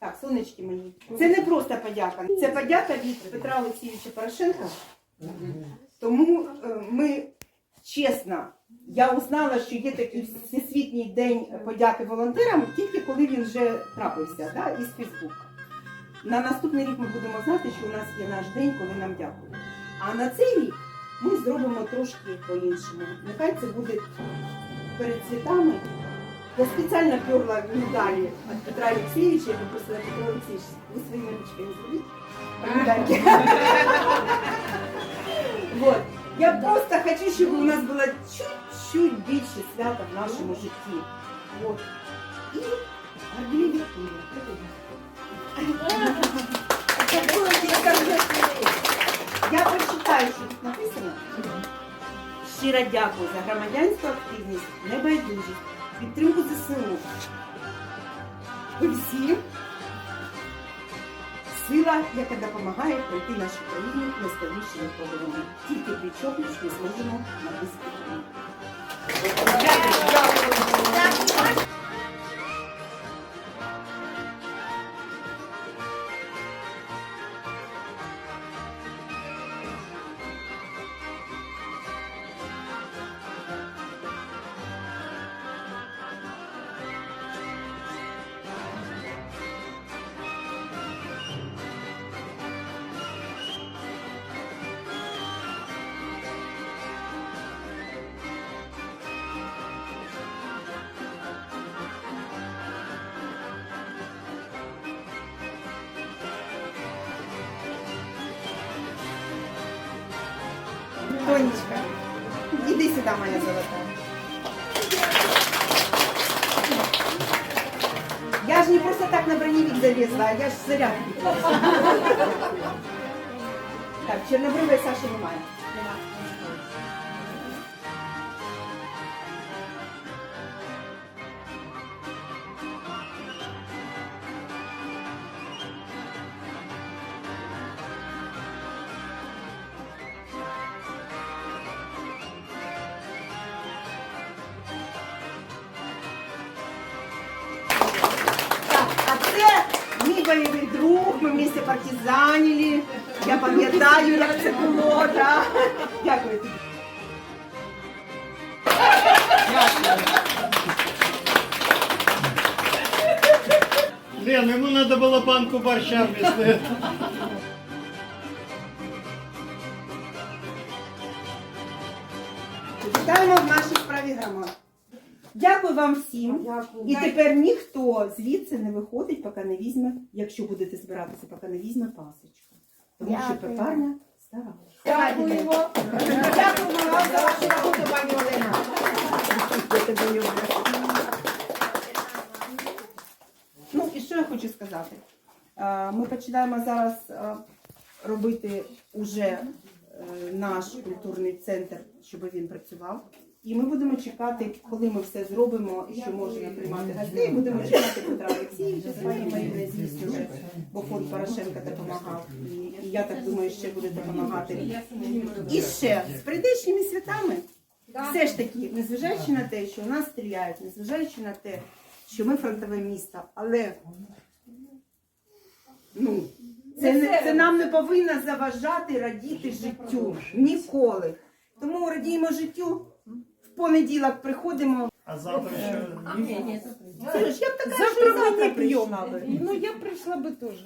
Так, сонечки мої. Це не просто подяка. Це подяка від Петра Олексійовича Порошенка. Тому е, ми чесно, я узнала, що є такий всесвітній день подяки волонтерам, тільки коли він вже трапився, да, із Фейсбука. На наступний рік ми будемо знати, що у нас є наш день, коли нам дякують. А на цей рік ми зробимо трошки по-іншому. Нехай це буде перед святами. Я спеціально перла медалі від Петра Олексійовича, я попросила Петро Олексійович, ви своїми ручками зробіть. Вот. Я просто хочу, щоб у нас було чуть-чуть більше свята в нашому житті. Вот. І гордливі Я прочитаю, що тут написано. Щиро дякую за громадянську активність, небайдужість, підтримку ЗСУ. Ви всі сила, яка допомагає пройти нашу країну на найскладнішими пробуваннями. Тільки пліч-опліч ми зможемо на перемогу. Тонечка, іди сюди, моя золота. Я ж не просто так на броневик залезла, а я ж заряд. Так, чорнобривої Саші немає. Це мій бойовий друг, ми вместе партизанили. Я пам'ятаю, як це було, да. Дякую тобі. Лен, ему надо было банку борща вместо этого. Вітаємо в нашій справі громад. Дякую вам всім. І тепер ніхто звідси не виходить, поки не візьме, якщо будете збиратися, поки не візьме пасочку. Тому що Дякую. пекарня старалася. Дякуємо. Дякуємо вам за вашу роботу, пані Олена. Я тебе люблю. Ну і що я хочу сказати? Е, Ми починаємо зараз е, робити уже е, наш культурний центр, щоб він працював. І ми будемо чекати, коли ми все зробимо, що можемо приймати гостей. Будемо чекати Петра Олексійовича з пані Маріною, звісно бо фонд Порошенка допомагав. І я так думаю, ще буде допомагати. І ще з прийдешніми святами. Все ж таки, незважаючи на те, що у нас стріляють, незважаючи на те, що ми фронтове місто, але ну, це, не, це нам не повинно заважати радіти життю ніколи. Тому радіємо життю. Понеділок приходимо. А завтра еще... Сереж, я б така, Завтра що мы не завтра пьем. прийшла би. Ну, я прийшла би теж.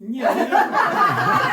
Ні, ну я-